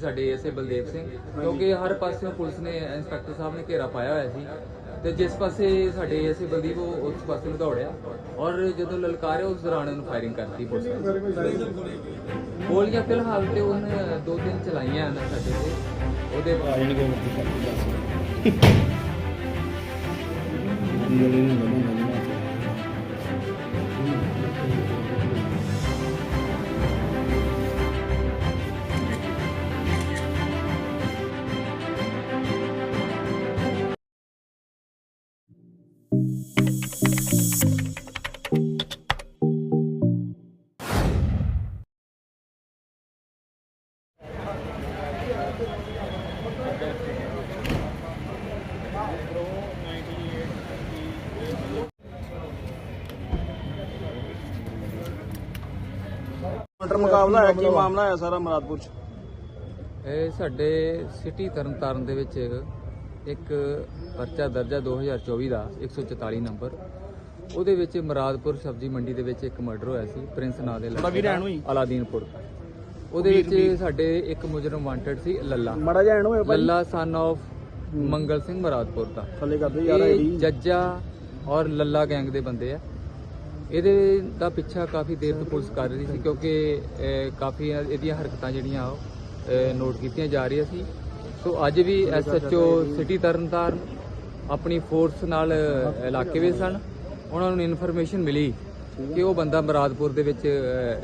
ਸਾਡੇ ਐਸਏ ਬਲਦੇਵ ਸਿੰਘ ਕਿਉਂਕਿ ਹਰ ਪਾਸਿਓਂ ਪੁਲਿਸ ਨੇ ਇੰਸਪੈਕਟਰ ਸਾਹਿਬ ਨੇ ਘੇਰਾ ਪਾਇਆ ਹੋਇਆ ਸੀ। ਤੇ ਜਿਸ ਪਾਸੇ ਸਾਡੇ ਐਸਏ ਬਲਦੀਪ ਉਹ ਉਸ ਪਾਸੇ ਨੂੰ ਦੌੜਿਆ ਔਰ ਜਦੋਂ ਲਲਕਾਰਿਆ ਉਸ ਦੌਰਾਨ ਉਹਨੂੰ ਫਾਇਰਿੰਗ ਕਰਤੀ ਪੁਲਿਸ ਨੇ। ਗੋਲੀਆਂ ਫਿਲਹਾਲ ਤੇ ਉਹਨੇ ਦੋ ਤਿੰਨ ਚਲਾਈਆਂ ਹਨ ਸਾਡੇ ਤੇ। ਉਹਦੇ ਆ ਮਟਰ ਮੁਕਾਬਲਾ ਹੈ ਕੀ ਮਾਮਲਾ ਹੈ ਸਾਰਾ ਮਰਾਦਪੁਰ ਚ? ਇਹ ਸਾਡੇ ਸਿਟੀ ਤਰਨਤਾਰਨ ਦੇ ਵਿੱਚ ਇੱਕ ਪਰਚਾ ਦਰਜਾ 2024 ਦਾ 144 ਨੰਬਰ। ਉਹਦੇ ਵਿੱਚ ਮਰਾਦਪੁਰ ਸਬਜ਼ੀ ਮੰਡੀ ਦੇ ਵਿੱਚ ਇੱਕ ਮਰਡਰ ਹੋਇਆ ਸੀ ਪ੍ਰਿੰਸ ਨਾਂ ਦੇ? ਅਲਾਦੀਨਪੁਰ। ਉਹਦੇ ਵਿੱਚ ਸਾਡੇ ਇੱਕ ਮੁਜਰਮ ਵਾਂਟਡ ਸੀ ਲੱਲਾ। ਮੜਾ ਜਾਣ ਹੋਏ ਭਾਈ ਲੱਲਾ ਸਨ of ਮੰਗਲ ਸਿੰਘ ਮਰਾਦਪੁਰ ਦਾ। ਥੱਲੇ ਕਰਦੇ ਯਾਰ ਇਹ ਆਈਡੀ ਜੱਜਾ ਔਰ ਲੱਲਾ ਗੈਂਗ ਦੇ ਬੰਦੇ ਆ। ਇਹਦੇ ਦਾ ਪਿੱਛਾ ਕਾਫੀ ਦੇਰ ਤੋਂ ਪੁਲਿਸ ਕਰ ਰਹੀ ਸੀ, ਕਿਉਂਕਿ ਕਾਫੀ ਇਹਦੀਆਂ ਹਰਕਤਾਂ ਜਿਹੜੀਆਂ ਉਹ ਨੋਟ ਕੀਤੀਆਂ ਜਾ ਰਹੀਆਂ ਸੀ। ਸੋ ਅੱਜ ਵੀ ਐਸਐਚਓ ਸਿਟੀ ਤਰਨਤਾਰਨ ਆਪਣੀ ਫੋਰਸ ਨਾਲ ਇਲਾਕੇ ਵਿੱਚ ਸਨ। ਉਹਨਾਂ ਨੂੰ ਇਨਫੋਰਮੇਸ਼ਨ ਮਿਲੀ ਕਿ ਉਹ ਬੰਦਾ ਮਰਾਦਪੁਰ ਦੇ ਵਿੱਚ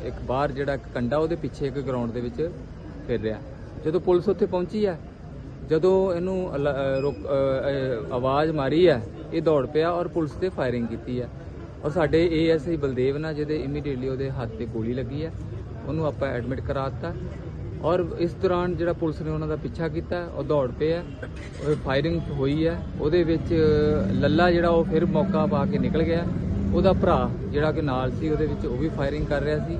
ਇੱਕ ਬਾਹਰ ਜਿਹੜਾ ਇੱਕ ਕੰਡਾ ਉਹਦੇ ਪਿੱਛੇ ਇੱਕ ਗਰਾਊਂਡ ਦੇ ਵਿੱਚ ਫਿਰ ਰਿਹਾ। ਜਦੋਂ ਪੁਲਿਸ ਉੱਥੇ ਪਹੁੰਚੀ ਹੈ, ਜਦੋਂ ਇਹਨੂੰ ਅਲ- ਆਵਾਜ਼ ਮਾਰੀ ਹੈ, ਇਹ ਦੌੜ ਪਿਆ ਔਰ ਪੁਲਿਸ ਤੇ ਫਾਇਰਿੰਗ ਕੀਤੀ ਹੈ। ਔਰ ਸਾਡੇ ਏਐਸਆਈ ਬਲਦੇਵ ਨਾਲ ਜਿਹਦੇ ਇਮੀਡੀਏਟਲੀ ਉਹਦੇ ਹੱਥ ਤੇ ਗੋਲੀ ਲੱਗੀ ਹੈ ਉਹਨੂੰ ਆਪਾਂ ਐਡਮਿਟ ਕਰਾ ਦਿੱਤਾ। ਔਰ ਇਸ ਦੌਰਾਨ ਜਿਹੜਾ ਪੁਲਿਸ ਨੇ ਉਹਨਾਂ ਦਾ ਪਿੱਛਾ ਕੀਤਾ ਉਹ ਦੌੜ ਪਿਆ ਉਹ ਫਾਇਰਿੰਗ ਹੋਈ ਹੈ ਉਹਦੇ ਵਿੱਚ ਲੱਲਾ ਜਿਹੜਾ ਉਹ ਫਿਰ ਮੌਕਾ ਪਾ ਕੇ ਨਿਕਲ ਗਿਆ। ਉਹਦਾ ਭਰਾ ਜਿਹੜਾ ਕਿ ਨਾਲ ਸੀ ਉਹਦੇ ਵਿੱਚ ਉਹ ਵੀ ਫਾਇਰਿੰਗ ਕਰ ਰਿਹਾ ਸੀ।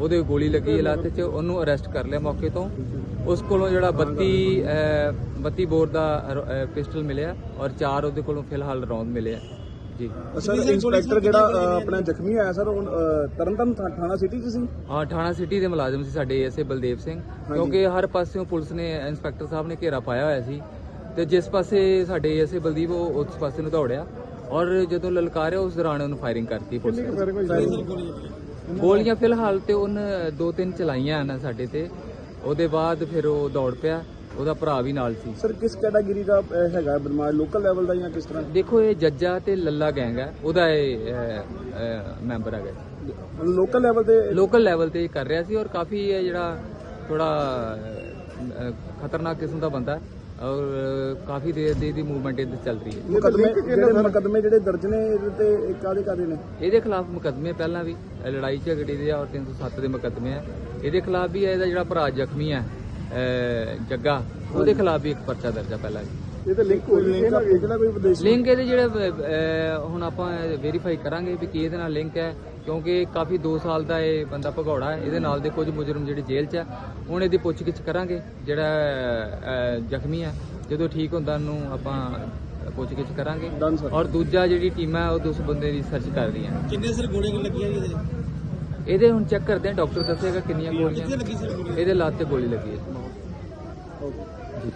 ਉਹਦੇ ਗੋਲੀ ਲੱਗੀ ਲੱਤ 'ਚ ਉਹਨੂੰ ਅਰੈਸਟ ਕਰ ਲਿਆ ਮੌਕੇ ਤੋਂ। ਉਸ ਕੋਲੋਂ ਜਿਹੜਾ 32 ਅਹ, 32 ਬੋਰ ਦਾ ਪਿਸਟਲ ਮਿਲਿਆ ਔਰ ਚਾਰ ਉਹਦੇ ਕੋਲੋਂ ਫਿਲਹਾਲ ਰੌਂਦ ਮਿਲਿਆ। ਜੀ। ਸਰ ਇੰਸਪੈਕਟਰ ਜਿਹੜਾ ਅ, ਆਪਣਾ ਜ਼ਖਮੀ ਹੋਇਆ ਸਰ ਉਹ ਅ, ਤਰਨਤਾਰਨ ਥਾ- ਥਾਣਾ ਸਿਟੀ ਚ ਸੀ? ਹਾਂ ਥਾਣਾ ਸਿਟੀ ਦੇ ਮੁਲਾਜ਼ਮ ਸੀ ਸਾਡੇ ਐਸਏ ਬਲਦੇਵ ਸਿੰਘ। ਕਿਉਂਕਿ ਹਰ ਪਾਸਿਓਂ ਪੁਲਿਸ ਨੇ ਇੰਸਪੈਕਟਰ ਸਾਹਿਬ ਨੇ ਘੇਰਾ ਪਾਇਆ ਹੋਇਆ ਸੀ। ਤੇ ਜਿਸ ਪਾਸੇ ਸਾਡੇ ਐਸਏ ਬਲਦੀਪ ਉਹ ਉਸ ਪਾਸੇ ਨੂੰ ਦੌੜਿਆ। ਔਰ ਜਦੋਂ ਲਲਕਾਰਿਆ ਉਸ ਦੌਰਾਨ ਉਹਨੂੰ ਫਾਇਰਿੰਗ ਕਰਤੀ ਪੁਲਿਸ ਨੇ। ਗੋਲੀਆਂ ਫਿਲਹਾਲ ਤੇ ਉਹਨੇ ਦੋ ਤਿੰਨ ਚਲਾਈਆਂ ਹਨ ਸਾਡੇ ਤੇ। ਉਹਦੇ ਬਾਅਦ ਫਿਰ ਉਹ ਦੌੜ ਪਿਆ। ਉਹਦਾ ਭਰਾ ਵੀ ਨਾਲ ਸੀ। ਸਰ ਕਿਸ ਕੈਟਾਗਰੀ ਦਾ ਹੈਗਾ ਬਦਮਾਸ਼? ਲੋਕਲ ਲੈਵਲ ਦਾ ਜਾਂ ਕਿਸ ਤਰ੍ਹਾਂ? ਦੇਖੋ ਇਹ ਜੱਜਾ ਤੇ ਲੱਲਾ ਗੈਂਗ ਹੈ। ਉਹਦਾ ਇਹ ਮੈਂਬਰ ਹੈਗਾ ਲੋਕਲ ਲੈਵਲ ਤੇ ਲੋਕਲ ਲੈਵਲ ਤੇ ਇਹ ਕਰ ਰਿਹਾ ਸੀ ਔਰ ਕਾਫੀ ਇਹ ਜਿਹੜਾ ਥੋੜਾ ਖਤਰਨਾਕ ਕਿਸਮ ਦਾ ਬੰਦਾ ਹੈ। ਔਰ ਅਹ, ਕਾਫੀ ਦੇਰ ਦੀ ਇਹਦੀ ਮੂਵਮੈਂਟ ਇਹਦੇ ਚੱਲ ਰਹੀ ਹੈ। ਮੁਕਦਮੇ ਜਿਹੜੇ ਮੁਕਦਮੇ ਜਿਹੜੇ ਦਰਜ ਨੇ ਇਹਦੇ ਤੇ ਕਾਦੇ ਕਾਦੇ ਨੇ ਇਹਦੇ ਖਿਲਾਫ ਮੁਕੱਦਮੇ ਪਹਿਲਾਂ ਵੀ ਇਹ ਲੜਾਈ ਝਗੜੇ ਦੇ ਆ ਔਰ 307 ਦੇ ਮੁਕੱਦਮੇ ਆ। ਇਹਦੇ ਖਿਲਾਫ ਵੀ ਹੈ ਇਹਦਾ ਜਿਹੜਾ ਭਰਾ ਜ਼ਖਮੀ ਹੈ ਜੱਗਾ ਉਹਦੇ ਖਿਲਾਫ ਵੀ ਇੱਕ ਪਰਚਾ ਦਰਜ ਆ ਪਹਿਲਾਂ ਵੀ। ਇਹ ਤੇ ਲਿੰਕ ਕੋਈ ਲਿੰਕ ਆ ਇਹਦਾ ਕੋਈ ਵਿਦੇਸ਼ੀ? ਲਿੰਕ ਇਹਦੇ ਜਿਹੜੇ ਹੁਣ ਆਪਾਂ ਵੈਰੀਫਾਈ ਕਰਾਂਗੇ ਵੀ ਕੀ ਇਹਦੇ ਨਾਲ ਲਿੰਕ ਹੈ ਕਿਉਂਕਿ ਕਾਫੀ 2 ਸਾਲ ਦਾ ਇਹ ਬੰਦਾ ਭਗੌੜਾ ਹੈ ਇਹਦੇ ਨਾਲ ਦੇ ਕੁਝ ਮੁਜਰਮ ਜਿਹੜੇ ਜੇਲ੍ਹ 'ਚ ਹੈ ਹੁਣ ਇਹਦੀ ਪੁੱਛਗਿੱਛ ਕਰਾਂਗੇ ਜਿਹੜਾ ਜ਼ਖਮੀ ਹੈ ਜਦੋਂ ਠੀਕ ਹੁੰਦਾ ਉਹਨੂੰ ਆਪਾਂ ਪੁੱਛਗਿੱਛ ਕਰਾਂਗੇ. ਔਰ ਦੂਜਾ ਜਿਹੜੀ ਟੀਮ ਹੈ ਉਹ ਉਸ ਬੰਦੇ ਦੀ ਸਰਚ ਕਰ ਰਹੀ ਹੈ ਕਿੰਨੇ ਸਰ ਗੋਲੀਆਂ ਲੱਗੀਆਂ ਇਹਦੇ? ਇਹਦੇ ਹੁਣ ਚੈੱਕ ਕਰਦੇ ਆ ਡਾਕਟਰ ਦੱਸੇਗਾ ਕਿੰਨੀਆਂ ਗੋਲੀਆਂ। ਇਹਦੇ ਲੱਤ ਤੇ ਗੋਲੀ ਲੱਗੀ ਹੈ।